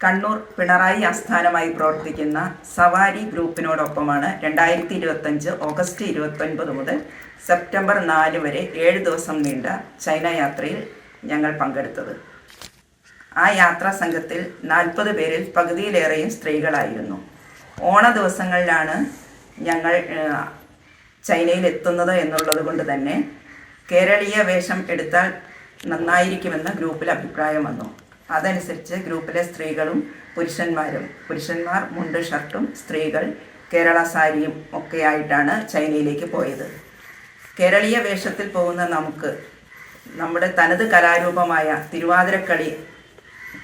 കണ്ണൂർ പിണറായി ആസ്ഥാനമായി പ്രവർത്തിക്കുന്ന സവാരി ഗ്രൂപ്പിനോടൊപ്പമാണ് രണ്ടായിരത്തി ഇരുപത്തഞ്ച് ഓഗസ്റ്റ് ഇരുപത്തൊൻപത് മുതൽ സെപ്റ്റംബർ നാല് വരെ ഏഴ് ദിവസം നീണ്ട ചൈന യാത്രയിൽ ഞങ്ങൾ പങ്കെടുത്തത്. ആ യാത്രാ സംഘത്തിൽ നാൽപ്പത് പേരിൽ പകുതിയിലേറെയും സ്ത്രീകളായിരുന്നു. ഓണ ദിവസങ്ങളിലാണ് ഞങ്ങൾ ചൈനയിൽ എത്തുന്നത് എന്നുള്ളത് കൊണ്ട് തന്നെ കേരളീയ വേഷം എടുത്താൽ നന്നായിരിക്കുമെന്ന് ഗ്രൂപ്പിൽ അഭിപ്രായം വന്നു. അതനുസരിച്ച് ഗ്രൂപ്പിലെ സ്ത്രീകളും പുരുഷന്മാരും പുരുഷന്മാർ മുണ്ട് ഷർട്ടും സ്ത്രീകൾ കേരള സാരിയും ഒക്കെ ആയിട്ടാണ് ചൈനയിലേക്ക് പോയത്. കേരളീയ വേഷത്തിൽ പോകുന്ന നമുക്ക് നമ്മുടെ തനത് കലാരൂപമായ തിരുവാതിരക്കളി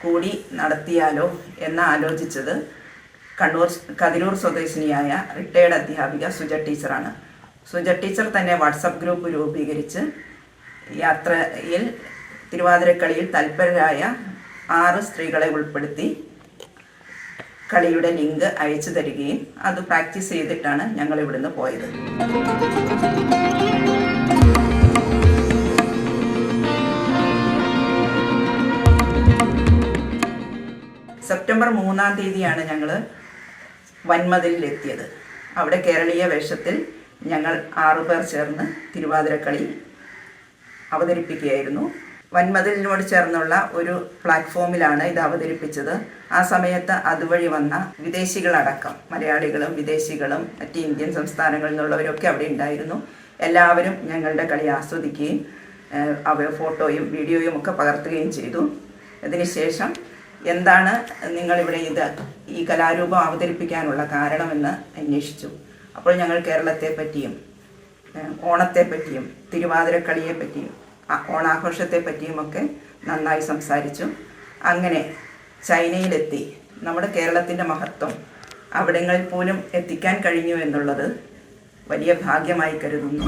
കൂടി നടത്തിയാലോ എന്ന് ആലോചിച്ചത് കണ്ണൂർ കതിരൂർ സ്വദേശിനിയായ റിട്ടയേർഡ് അധ്യാപിക സുജ ടീച്ചറാണ്. സുജ ടീച്ചർ തന്നെ വാട്സപ്പ് ഗ്രൂപ്പ് രൂപീകരിച്ച് യാത്രയിൽ തിരുവാതിരക്കളിയിൽ തൽപരരായ ആറ് സ്ത്രീകളെ ഉൾപ്പെടുത്തി കളിയുടെ ലിങ്ക് അയച്ചു തരികയും അത് പ്രാക്ടീസ് ചെയ്തിട്ടാണ് ഞങ്ങൾ ഇവിടുന്ന് പോയത്. സെപ്റ്റംബർ മൂന്നാം തീയതിയാണ് ഞങ്ങൾ വൻമതിലെത്തിയത് അവിടെ കേരളീയ വേഷത്തിൽ ഞങ്ങൾ ആറുപേർ ചേർന്ന് തിരുവാതിരക്കളി അവതരിപ്പിക്കുകയായിരുന്നു. വൻമതിലിനോട് ചേർന്നുള്ള ഒരു പ്ലാറ്റ്ഫോമിലാണ് ഇത് അവതരിപ്പിച്ചത്. ആ സമയത്ത് അതുവഴി വന്ന വിദേശികളടക്കം മലയാളികളും വിദേശികളും മറ്റ് ഇന്ത്യൻ സംസ്ഥാനങ്ങളിൽ നിന്നുള്ളവരൊക്കെ അവിടെ ഉണ്ടായിരുന്നു. എല്ലാവരും ഞങ്ങളുടെ കളി ആസ്വദിക്കുകയും അവ ഫോട്ടോയും വീഡിയോയും ഒക്കെ പകർത്തുകയും ചെയ്തു. അതിനുശേഷം എന്താണ് നിങ്ങളിവിടെ ഇത് ഈ കലാരൂപം അവതരിപ്പിക്കാനുള്ള കാരണമെന്ന് അന്വേഷിച്ചു. അപ്പോൾ ഞങ്ങൾ കേരളത്തെ പറ്റിയും ഓണത്തെ പറ്റിയും പറ്റിയും ഓണാഘോഷത്തെ പറ്റിയുമൊക്കെ നന്നായി സംസാരിച്ചു. അങ്ങനെ ചൈനയിലെത്തി. നമ്മുടെ കേരളത്തിന്റെ മഹത്വം അവിടങ്ങളിൽ പോലും എത്തിക്കാൻ കഴിഞ്ഞു എന്നുള്ളത് വലിയ ഭാഗ്യമായി കരുതുന്നു.